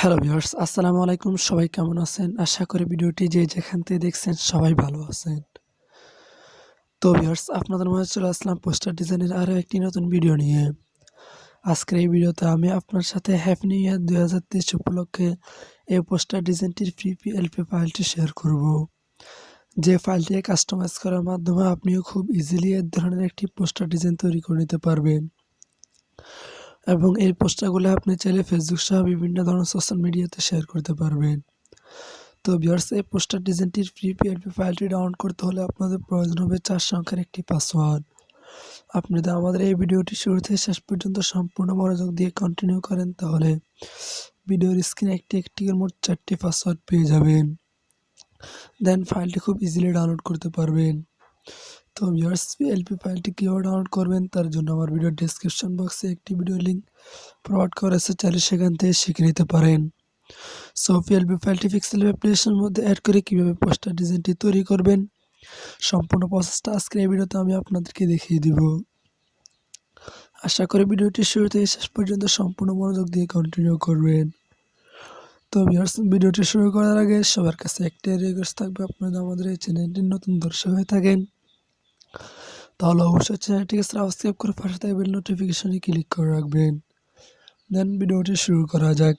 Hello viewers, আসসালামু আলাইকুম। সবাই কেমন আছেন? আশা করি ভিডিওটি যে যেখান থেকে দেখছেন সবাই ভালো আছেন। তো ভিউয়ার্স, আপনাদের মাঝে চলে আসলাম পোস্টার ডিজাইনের আরও একটি নতুন ভিডিও নিয়ে। আজকের এই ভিডিওতে আমি আপনার সাথে হ্যাপি নিউ ইয়ার দুই হাজার তেইশ উপলক্ষে এই পোস্টার ডিজাইনটির ফ্রি ফাইলটি শেয়ার করব। যে ফাইলটি কাস্টমাইজ করার মাধ্যমে আপনিও খুব ইজিলি এর ধরনের একটি পোস্টার ডিজাইন তৈরি করে নিতে পারবেন। এবং এই পোস্টারগুলো আপনি চাইলে ফেসবুক সহ বিভিন্ন ধরনের সোশ্যাল মিডিয়াতে শেয়ার করতে পারবেন। তো ভিউয়ার্স এই পোস্টার ডিজাইনটির ফ্রি পিএলপি ফাইলটি ডাউনলোড করতে হলে আপনাদের প্রয়োজন হবে চার সংখ্যার একটি পাসওয়ার্ড আপনি যদি আমাদের এই ভিডিওটি শুরু থেকে শেষ পর্যন্ত সম্পূর্ণ মনোযোগ দিয়ে কন্টিনিউ করেন, তাহলে ভিডিওর স্ক্রিনে একটি একটি মোট চারটি পাসওয়ার্ড পেয়ে যাবেন। দেন ফাইলটি খুব ইজিলি ডাউনলোড করতে পারবেন। তো ভিউয়ার্স এলপি ফাইলটি কীভাবে ডাউনলোড করবেন। তার জন্য আমার ভিডিওর ডেসক্রিপশন বক্সে একটি ভিডিও লিঙ্ক প্রোভাইড করেছে চাইলে সেখান থেকে শিখে নিতে পারেন। সো পিএলপি ফাইলটি পিক্সেল অ্যাপ্লিকেশনের মধ্যে অ্যাড করে কীভাবে পোস্টার ডিজাইনটি তৈরি করবেন, সম্পূর্ণ প্রসেসটা আজকের এই ভিডিওতে আমি আপনাদেরকে দেখিয়ে দিব। আশা করি ভিডিওটি শুরু থেকে শেষ পর্যন্ত সম্পূর্ণ মনোযোগ দিয়ে কন্টিনিউ করবেন। তো ভিউয়ার্স ভিডিওটি শুরু করার আগে সবার কাছে একটাই রিকোয়েস্ট থাকবে। আপনারা আমাদের এই চ্যানেলটির নতুন দর্শক হয়ে থাকেন তাহলে অবশ্যই চ্যানেলটিকে সাবস্ক্রাইব করে পাশে থাকা বেল নোটিফিকেশনে ক্লিক করে রাখবেন। দেন ভিডিওটি শুরু করা যাক।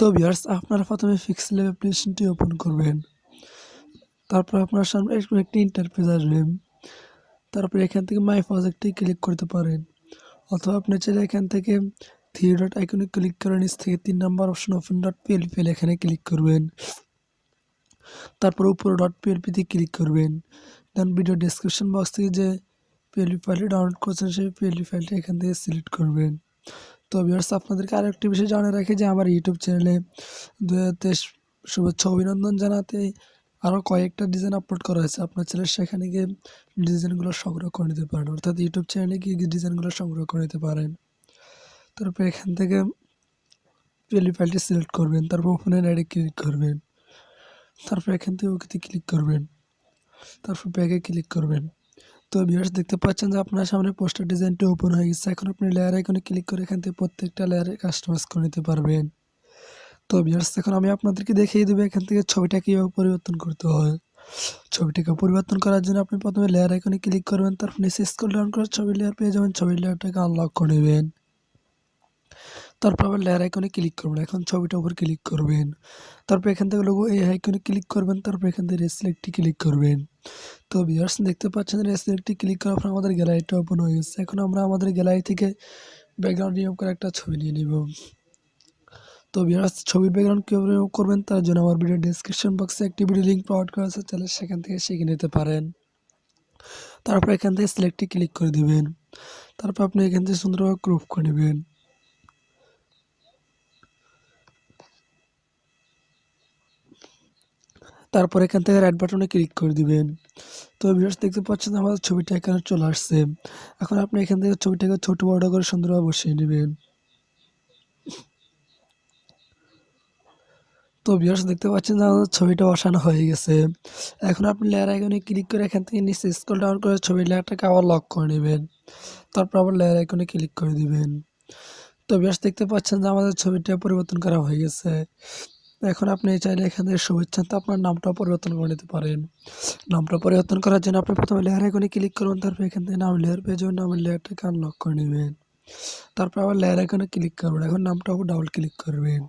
তো ভিউয়ার্স আপনারা প্রথমে ফিক্সেল অ্যাপ্লিকেশনটি ওপেন করবেন। তারপর আপনার সামনে এরকম একটি ইন্টারফেস আসবে। তারপর এখান থেকে মাই প্রজেক্টে ক্লিক করতে পারেন। অথবা আপনি চাইলে এখান থেকে থ্রি ডট আইকনে ক্লিক করে নিচ থেকে তিন number option open dot PLP এখানে ক্লিক করবেন। তারপর উপরে ডট পিএলপিতে ক্লিক করবেন। দেন ভিডিও ডিসক্রিপশন বক্স থেকে যে পিএলপি ফাইলটি ডাউনলোড করছেন, সেই পিএলপি ফাইলটি এখান থেকে সিলেক্ট করবেন। তো ভিউয়ার্স আপনাদেরকে আরও একটি বিষয় জানিয়ে রাখি যে আমার ইউটিউব চ্যানেলে দু হাজার তেইশ শুভেচ্ছা অভিনন্দন জানাতে আরও কয়েকটা ডিজাইন আপলোড করা হয়েছে। আপনার ছেলে সেখানে গিয়ে ডিজাইনগুলো সংগ্রহ করে নিতে পারেন। অর্থাৎ ইউটিউব চ্যানেলে গিয়ে ডিজাইনগুলো সংগ্রহ করে নিতে পারেন। তারপর এখান থেকে পিএলপি ফাইলটি সিলেক্ট করবেন, তারপর ওপেন অ্যাডে ক্লিক করবেন। তারপর এখান থেকে ওকেতে ক্লিক করবেন। তারপর ব্যাগে ক্লিক করবেন। তো ভিউয়ার্স দেখতে পাচ্ছেন যে আপনার সামনে পোস্টার ডিজাইনটি ওপেন হয়ে গেছে। এখন আপনি লেয়ার আইকনে ক্লিক করে এখান থেকে প্রত্যেকটা লেয়ারে কাস্টমাইজ করে নিতে পারবেন। তো ভিউয়ার্স এখন আমি আপনাদেরকে দেখিয়ে দেবো এখান থেকে ছবিটা কীভাবে পরিবর্তন করতে হয়। ছবিটাকে পরিবর্তন করার জন্য আপনি প্রথমে লেয়ার আইকনে ক্লিক করবেন, তারপর নিচে স্ক্রল ডাউন করে ছবি লেয়ার পেয়ে যাবেন, ছবির লেয়ারটাকে আনলক করে নেবেন। তারপর আবার লেয়ার আইকনে ক্লিক করবেন। এখন ছবিটার উপর ক্লিক করবেন। তারপর এখান থেকে লোগো এই আইকনে ক্লিক করবেন। তারপর এখান থেকে রেসিলেক্টটি ক্লিক করবেন। তো ভিউয়ার্স দেখতে পাচ্ছেন রেসিলেক্টটি ক্লিক করার পর আমাদের গ্যালারিটা ওপেন হয়ে গেছে। এখন আমরা আমাদের গ্যালারি থেকে ব্যাকগ্রাউন্ড রিমুভ করে একটা ছবি নিয়ে নেব। তো ভিউয়ার্স ছবির ব্যাকগ্রাউন্ড কীভাবে করবেন তার জন্য আমার ভিডিও ডিসক্রিপশন বক্সে একটি ভিডিও লিঙ্ক প্রোভাইড করা আছে। তাহলে সেখান থেকে শিখে নিতে পারেন। তারপর এখান থেকে সিলেক্টটি ক্লিক করে দিবেন। তারপর আপনি এখান থেকে সুন্দরভাবে ক্রুপ করে নেবেন। তারপর এখান থেকে রাইট বাটনে ক্লিক করে দিবেন। তো ভিউয়ার্স দেখতে পাচ্ছেন আমাদের ছবিটা এখানে চলে আসছে। এখন আপনি এখান থেকে ছবিটাকে ছোট বড় করে সুন্দরভাবে বসিয়ে নেবেন। তো ভিউয়ার্স দেখতে পাচ্ছেন যে আমাদের ছবিটা বসানো হয়ে গেছে। এখন আপনি লেয়ার আইকনে ক্লিক করে এখান থেকে নিচে স্ক্রল ডাউন করে ছবির লেয়ারটাকে আবার লক করে নেবেন। তারপর আবার লেয়ার আইকনে ক্লিক করে দিবেন। তো ভিউয়ার্স দেখতে পাচ্ছেন যে আমাদের ছবিটা পরিবর্তন করা হয়ে গেছে। এখন আপনি চাইলে এখান থেকে শুভেচ্ছা। তো আপনার নামটাও পরিবর্তন করে নিতে পারেন। নামটা পরিবর্তন করার জন্য আপনি প্রথমে লেয়ার আইকনে ক্লিক করুন, তারপর এখান থেকে নাম লেয়ার পেয়ে যাবেন, নামের লেয়ারটাকে আনলক করে নেবেন। তারপর আবার লেয়ার আইকনে ক্লিক করবেন এখন নামটা ডাবল ক্লিক করবেন।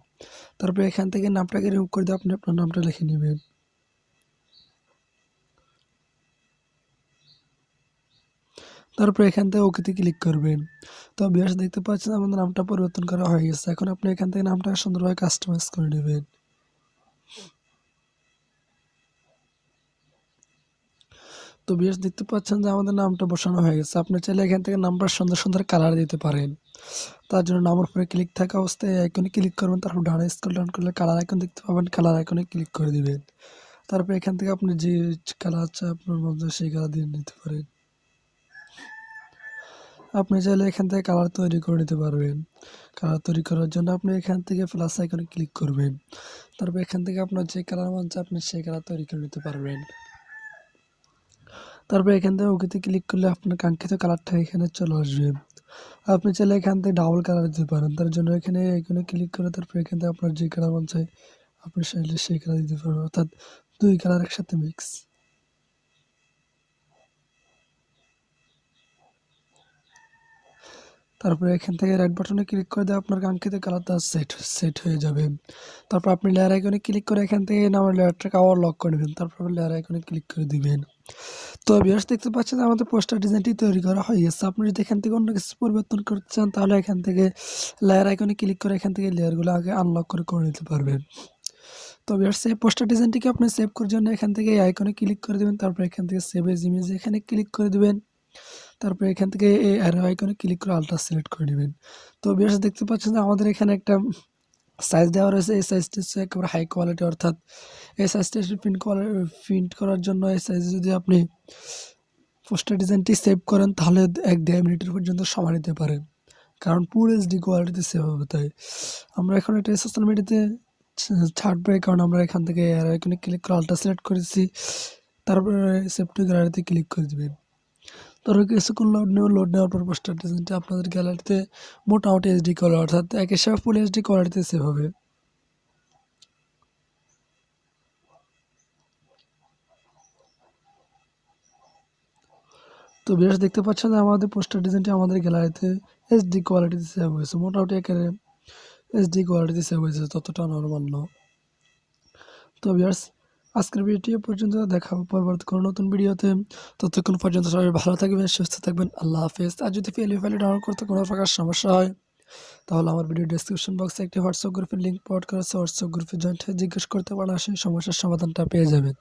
তারপর এখান থেকে নামটাকে রিমুভ করে দিয়ে আপনি আপনার নামটা লিখে নেবেন। তারপর এখান থেকে ওকেতে ক্লিক করবেন। তো বিয়াস দেখতে পাচ্ছেন আমাদের নামটা পরিবর্তন করা হয়ে গেছে। এখন আপনি এখান থেকে নামটা সুন্দরভাবে কাস্টমাইজ করে নেবেন। তো বিয়ার্স, দেখতে পাচ্ছেন যে আমাদের নামটা বসানো হয়ে গেছে। আপনি চাইলে এখান থেকে নাম্বার সুন্দর সুন্দর কালার দিতে পারেন। তার জন্য নামের উপরে ক্লিক থাকা অবস্থায় আইকনে ক্লিক করবেন, তারপর ডানে স্ক্রল ডাউন করলে কালার আইকন দেখতে পাবেন কালার আইকনে ক্লিক করে দিবেন। তারপর এখান থেকে আপনি যে কালার আছে আপনার মধ্যে সেই কালার দিয়ে নিতে পারেন। আপনি চাইলে এখান থেকে কালার তৈরি করে নিতে পারবেন। কালার তৈরি করার জন্য আপনি এখান থেকে প্লাস আইকনে ক্লিক করবেন। তারপর এখান থেকে আপনার যে কালার মন আপনি সেই কালার তৈরি করে নিতে পারবেন। তারপর এখান থেকে ওকেতে ক্লিক করলে আপনার কাঙ্ক্ষিত কালারটা এখানে চলে আসবে। আপনি চাইলে এখান থেকে ডাবল কালার দিতে পারেন। তার জন্য এখানে এখানে ক্লিক করে তারপর এখান থেকে আপনার যে কালার মন চায় আপনি চাইলে সেই কালার দিতে পারেন অর্থাৎ দুই কালার একসাথে মিক্স তারপরে এখান থেকে রাইট বাটনে ক্লিক করে দিয়ে আপনার কাঙ্ক্ষিত কালারটা সেট সেট হয়ে যাবে। তারপর আপনি লেয়ার আইকনে ক্লিক করে এখান থেকে আমার লেয়ারটাকে আবার লক করে নেবেন। তারপর লেয়ার আইকনে ক্লিক করে দিবেন। তো বিয়ার্স দেখতে পাচ্ছেন আমাদের পোস্টার ডিজাইনটি তৈরি করা হয়ে গেছে। আপনি যদি এখান থেকে অন্য কিছু পরিবর্তন করতে চান, তাহলে এখান থেকে লেয়ার আইকনে ক্লিক করে এখান থেকে লেয়ারগুলো আগে আনলক করে করে নিতে পারবেন। তো বিয়ার্স এই পোস্টার ডিজাইনটিকে আপনি সেভ করার জন্য এখান থেকে এই আইকনে ক্লিক করে দেবেন। তারপর এখান থেকে সেভ এজ ইমেজ এখানে ক্লিক করে দেবেন। তারপরে এখান থেকে এই অ্যারো আইকনে ক্লিক করে আলট্রা সিলেক্ট করে নেবেন। তো বিয়ার্স দেখতে পাচ্ছেন যে আমাদের এখানে একটা সাইজ দেওয়া রয়েছে। এই সাইজটা হচ্ছে একেবারে হাই কোয়ালিটি অর্থাৎ এই সাইজটা প্রিন্ট প্রিন্ট করার জন্য এই সাইজে যদি আপনি পোস্টার ডিজাইনটি সেভ করেন, তাহলে এক দেড় মিনিটের পর্যন্ত সময় নিতে পারেন কারণ পুরো এইচডি কোয়ালিটিতে সেভ হবে, তাই। আমরা এখন এটা সোশ্যাল মিডিয়াতে ছাড়বো কারণ আমরা এখান থেকে এখানে ক্লিক করে আলট্রা সিলেক্ট করেছি। তারপরে সেভ টু গ্যালারিতে ক্লিক করে দেবেন। তারপর কিছুক্ষণ লোড নেব লোড নেওয়ার পর পোস্টার ডিজাইনটি আপনাদের গ্যালারিতে মোটামুটি এইচডি কোয়ালিটি অর্থাৎ এক হিসাবে ফুল এইচডি কোয়ালিটিতে সেভ হবে। তো বেশ দেখতে পাচ্ছেন আমাদের পোস্টার ডিজাইনটি আমাদের গ্যালারিতে এইচডি কোয়ালিটিতে সেভ হয়েছে। মোটামুটি একেবারে এইচডি কোয়ালিটিতে সেভ হয়েছে, ততটা নর্মাল তো বিয়ার্স আজকের ভিডিও পর্যন্ত দেখা হবে পরবর্তী কোনো নতুন ভিডিওতে ততক্ষণ পর্যন্ত সবাই ভালো থাকবেন, সুস্থ থাকবেন। আল্লাহ হাফেজ। আর যদি ফেলি ফেলে ডাউনলোড করতে কোনো প্রকার সমস্যা হয়, তাহলে আমার ভিডিও ডিসক্রিপশন বক্সে একটি হোয়াটসঅ্যাপ গ্রুপের লিঙ্ক পাওয়ার করেছে হোয়াটসঅ্যাপ গ্রুপে জয়েন্ট হয়ে জিজ্ঞেস করতে পারেন, আসেন সমস্যার সমাধানটা পেয়ে যাবেন।